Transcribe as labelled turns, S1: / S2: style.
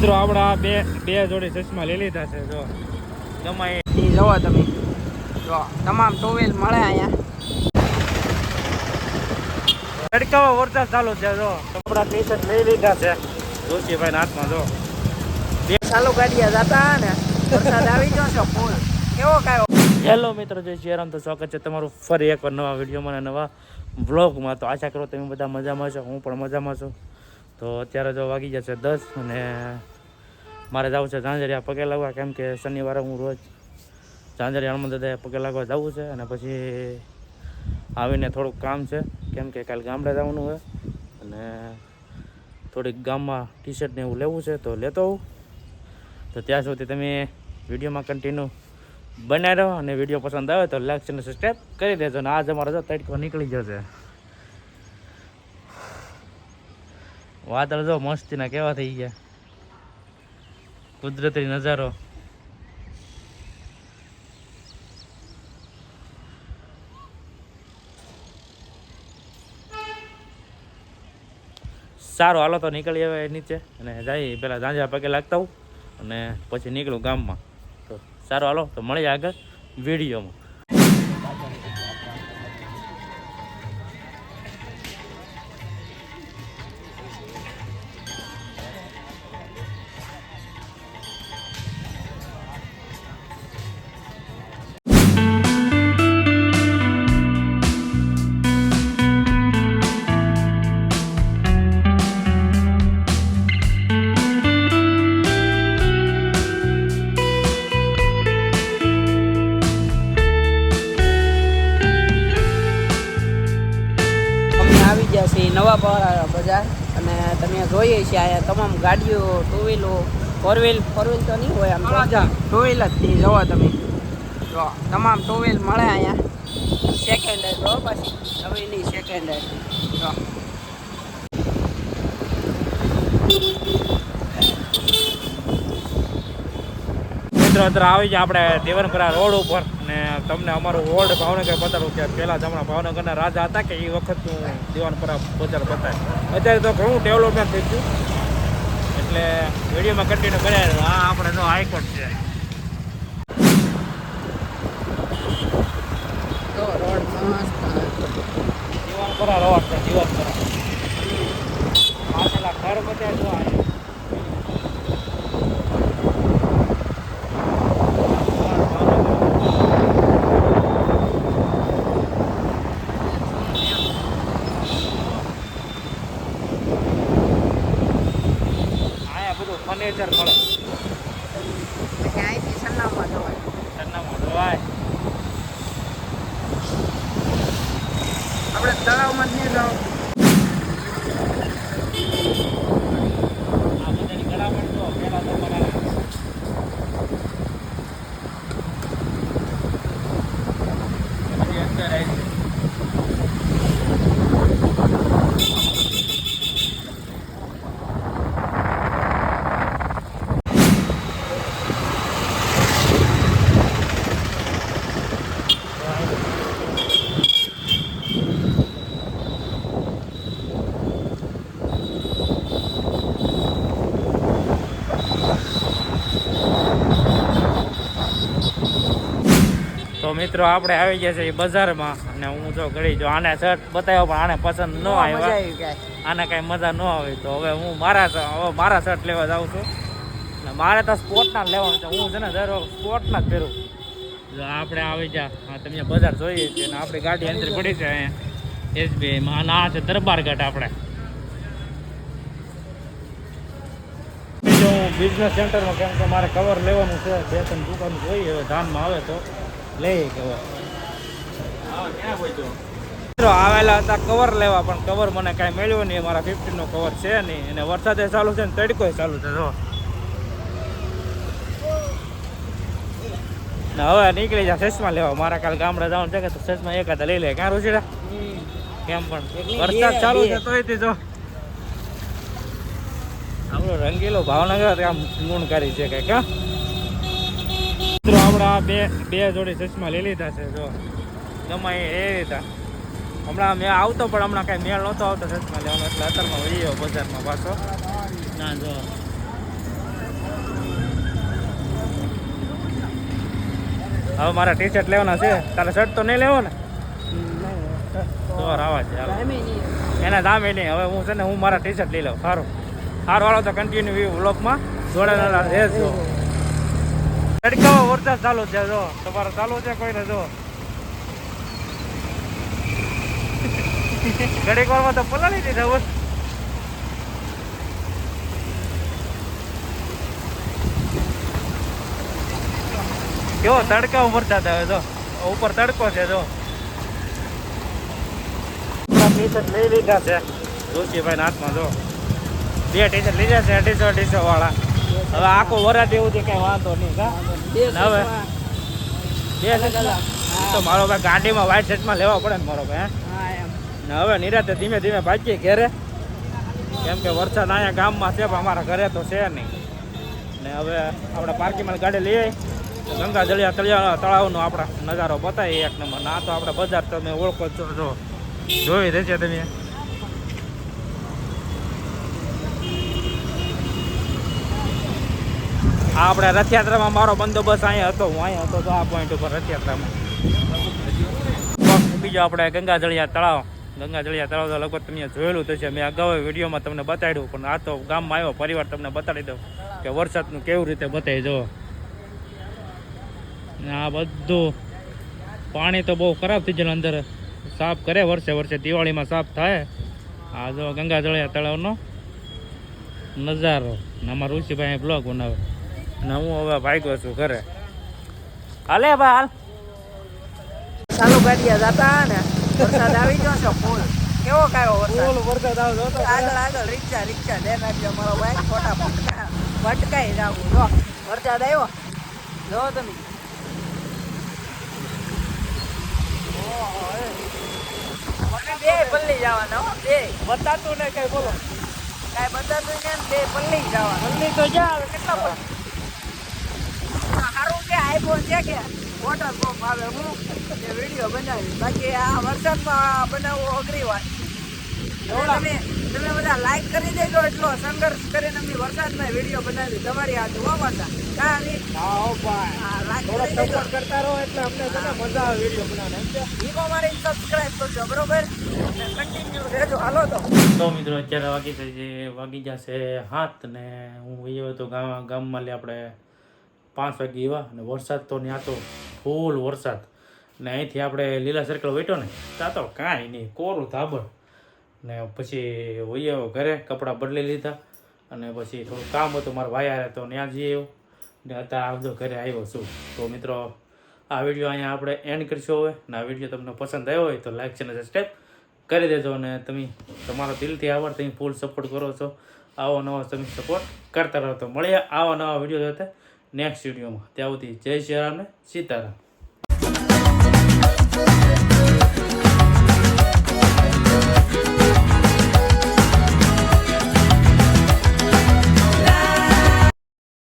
S1: મિત્રો આપણે બે બે જોડી ચશ્મા લઈ લીધા છે, જો. ગમાય
S2: જવા તમે. જો, તમામ ટોવેલ મળે અહીંયા.
S1: તડકામાં વરસાદ ચાલુ છે, જો. કપડા ટી શર્ટ લઈ લીધા છે. જોશીભાઈ હાથમાં, જો.
S2: ચાલુ ગાડીયા જતા ને, વરસાદ આવી ગયો છે, ફૂલ. કેવો કાયો
S1: હેલો મિત્રો, જય શ્રી તો સ્વાગત છે તમારું ફરી એકવાર નવા વિડીયોમાં અને નવા વ્લોગમાં. તો આશા કરો તમે બધા મજામાં છો, હું પણ મજામાં છું. તો અત્યારે જો વાગી જશે દસ અને મારે જવું છે ઝાંઝરિયા પગે લાગવા, કેમ કે શનિવારે હું રોજ ઝાંઝરિયા હનુમાન પગે લાગવા જવું છે અને પછી આવીને થોડુંક કામ છે, કેમ કે કાલે ગામડે જવાનું હોય અને થોડીક ગામમાં ટી શર્ટ ને એવું લેવું છે તો લેતો આવું. તો ત્યાં સુધી તમે વિડીયોમાં કન્ટિન્યુ બનાવી રહો અને વીડિયો પસંદ આવે તો લાઈક અને સબસ્ક્રાઈબ કરી દેજો અને આજ અમારો જો તડકો નીકળી જશે વાદળ જો મસ્તીના કેવા થઈ ગયા. કુદરતી નજારો. સારું હાલો તો નીકળી આવે નીચે અને જઈ પેલા ઝાંઝા પગે લાગતા હોઉં અને પછી નીકળું ગામમાં. તો સારું હાલો તો મળીએ આગળ વિડીયોમાં.
S2: આવી નવા બજાર. અને તમે જોઈએ છીએ અહીંયા તમામ ગાડીઓ ટુ વ્હીલો ફોર વ્હીલ ફોર વ્હીલ તો નહીં હોય આમ ટુ વ્હીલ જ થી જોવો તમે. જો તમામ ટુ વ્હીલ મળે અહીંયા. સેકન્ડ હેન્ડ જો પછી. નવીની સેકન્ડ હેન્ડ જો.
S1: મિત્રો અત્યારે આવી છે આપણે દેવનપુરા રોડ ઉપર. તમને અમારું ઓલ્ડ ભાવનગર બતાડું કે પહેલા જમણા ભાવનગરના રાજા હતા કે એ વખતનું દીવાનપરા બજાર બતાવે. અત્યારે તો ઘણું ડેવલપમેન્ટ થઈ ગયું. એટલે વિડીયોમાં કન્ટિન્યુ કર્યા આ આપણે જો હાઈકોર્ટ છે.
S2: દીવાનપરા રોડ
S1: છે જીવનપરા પાછળના ઘર બધા જો આ આયા બધું ફર્નિચર મળે
S2: અહીંથી સન્નામાં જવાય
S1: સરનામું જોવાય
S2: આપણે તળાવમાં જ નહીં જાવ
S1: આ બધાની ગળામણ જો પહેલા તો બનાવે પછી અંદર આવી જાય. તો મિત્રો આપણે આવી ગયા છે બજારમાં અને હું જો ઘડી જો આને શર્ટ બતાવ્યો પણ આને પસંદ ન આવ્યા. આને કઈ મજા ન આવી. તો હવે હું મારા હવે મારા શર્ટ લેવા જાઉં છું. અને મારે તો સ્પોર્ટના લેવાનું છે. હું છે ને દર સ્પોર્ટના જ પહેરું. જો આપણે આવી જા તમે બજાર જોઈએ છીએ અને આપણી ગાડી એન્ટ્રી પડી છે અહીંયા. એસબીઆઈમાં અને આ છે દરબારગઢ આપણે. બીજું બિઝનેસ સેન્ટરમાં કેમ કે મારે કવર લેવાનું છે. બે ત્રણ દુકાન જોઈએ. હવે ધાનમાં આવે તો. કવર મિત્રો આવેલા હતા કવર લેવા પણ કવર મને કાંઈ મળ્યું નહીં. મારા ફિફ્ટીન નો કવર છે નહીં. અને વરસાદે ચાલુ છે ને તડકોય ચાલુ છે જો. ને હવે નીકળી જા સેસમાં લેવા. મારા કાલ ગામડે જવાનું છે કે તો ચશ્મા એકાદા લઈ લે. ક્યાં રૂચીડા કેમ પણ? વરસાદ ચાલુ છે તોય તે જો. આપણો રંગીલો ભાવનગર આમ ગુણકારી છે કા મિત્રો હમણાં બે બે જોડી ચશ્મા લઈ લીધા છે જો. જમા એ લીધા. હમણાં મેં આવતો પણ હમણાં કાંઈ મેળ નહોતો આવતો ચશ્મા લેવાનો એટલે અત્યારમાં વહી બજારમાં પાછો. ના જો. હવે મારા ટી શર્ટ લેવાના છે. તારે શર્ટ તો નહીં લેવો ને
S2: જોર આવા
S1: એના દામે નહીં. હવે હું છે ને હું મારા ટી શર્ટ લઈ લઉં. સારું. સારું વાળો તો કન્ટિન્યુ વ્યૂ વ્લોગમાં જોડાયેલા રહેજો. તડકાવો વરસાદ ચાલુ છે, જો. તમારે ચાલુ છે કોઈને જો. ઘડીક વારમાં તો પલાળી દીધા, બસ. કેવો તડકો વરસાદ આવે, જો. ઉપર તડકો છે, જો. ટીશર્ટ લઈ લીધા છે. રુચિભાઈ હાથમાં, જો. બે ટીશર્ટ લીધા છે, અઢીસો અઢીસો વાળા. હવે આખો વરાત એવું છે કઈ વાંધો નહીં કા? હવે. બે તો મારો ભાઈ ગાડીમાં વ્હાઈટ શર્ટમાં લેવા પડે ને મારો ભાઈ ને હવે નિરાતે ધીમે ધીમે ભાગીએ ઘેરે. કેમ કે વરસાદ અહીંયા ગામમાં છે પણ અમારા ઘરે તો છે નહીં. ને હવે આપણે પાર્કિંગમાં ગાડી લઈ આવી તો ગંગા જળિયા તળિયા તળાવનો આપણા નજારો બતાવીએ એક નંબર. ના તો આપણે બજાર તમે ઓળખો છો જો. જોઈ દેશે તમે. આપણે રથયાત્રામાં મારો બંદોબસ્ત અહીંયા હતો, હું અહીંયા હતો તો આ પોઈન્ટ ઉપર રથયાત્રામાં. બીજો આપણે ગંગાજળિયા તળાવ. ગંગાજળિયા તળાવ તો લગભગ તમે જોયેલું થશે મેં અગાઉ વિડીયોમાં તમને બતાડ્યું, પણ આ તો ગામમાં આવ્યો, પરિવાર તમને બતાડી દઉં કે વરસાદનું કેવી રીતે બતાવી જો આ બધું પાણી તો બહુ ખરાબ થઈ જાય અંદર. સાફ કરે વર્ષે વર્ષે દિવાળીમાં સાફ થાય. આ જો ગંગાજળિયા તળાવનો નજારો. અમારા ઋષિભાઈ બ્લોગ બનાવે. અને હું હવે ભાગ્યો છું ઘરે. હાલે ભાઈ હાલ.
S2: ચાલુ ગાડિયા જતા ને? વરસાદ આવી ગયો છે ફૂલ. કેવો કાયો વરસાદ?
S1: વરસાદ આવતો હતો.
S2: આગળ આગળ રિક્ષા રિક્ષા. ધ્યાન રાખજો મારો બાઈક ફોટા ફોટા ભટકાઈ જાવું. જો વરસાદ આવ્યો. જો તમે. બે પલ્લી જવાના હો બે.
S1: બતાતું ને કઈ બોલો.
S2: કાંઈ બતાતું ને બે પલ્લી જવા
S1: પલ્લી તો જા કેટલા
S2: આઈફોન છે કે વોટર પ્રૂફ આવે. હું એ વીડિયો બનાવી. બાકી આ વરસાદમાં બનાવવો અઘરી વાત. તમે તમે બધા લાઈક કરી દેજો એટલો સંઘર્ષ કરીને અમે વરસાદમાં વીડિયો બનાવી. તમારી આ જોવા માટે કાં નહીં
S1: હા હો ભાઈ.
S2: હા લાઈક
S1: થોડો
S2: કરી દેજો.
S1: સપોર્ટ કરતા રહો એટલે અમને છે મજા આવે વીડિયો બનાવવાની
S2: ઈકો મારી સબસ્ક્રાઇબ કરજો બરોબર? કન્ટિન્યુ રહેજો. હાલો તો.
S1: તો મિત્રો અત્યારે વાગી છે જે વાગી જશે હાથ ને હું ગયો હતો ગામ ગામમાં લે આપણે પાંચ વાગે એવા અને વરસાદ તો ત્યાં તો ફૂલ વરસાદ. ને અહીંથી આપણે લીલા સર્કલ વેઠો ને, ત્યાં તો કાંઈ નહીં, કોરું ધાબળ. ને પછી હોઈએ ઘરે કપડાં બદલી લીધા અને પછી થોડું કામ હતું, મારા આવ્યા તો ત્યાં જઈએ ને અત્યારે આવજો ઘરે આવ્યો છું. તો મિત્રો, આ વીડિયો અહીંયા આપણે એન્ડ કરીશું હવે. ને આ વીડિયો તમને પસંદ આવ્યો હોય તો લાઈક ચેનલ સબસ્ક્રાઈબ કરી દેજો અને તમે તમારો દિલથી આવડ તમે ફૂલ સપોર્ટ કરો છો. આવો નવો તમે સપોર્ટ કરતા રહો. તો મળીએ આવા નવા વીડિયો સાથે. નેક્સ્ટ વિડીયોમાં ત્યાં સુધી જય શ્રી રામ ને સીતારામ.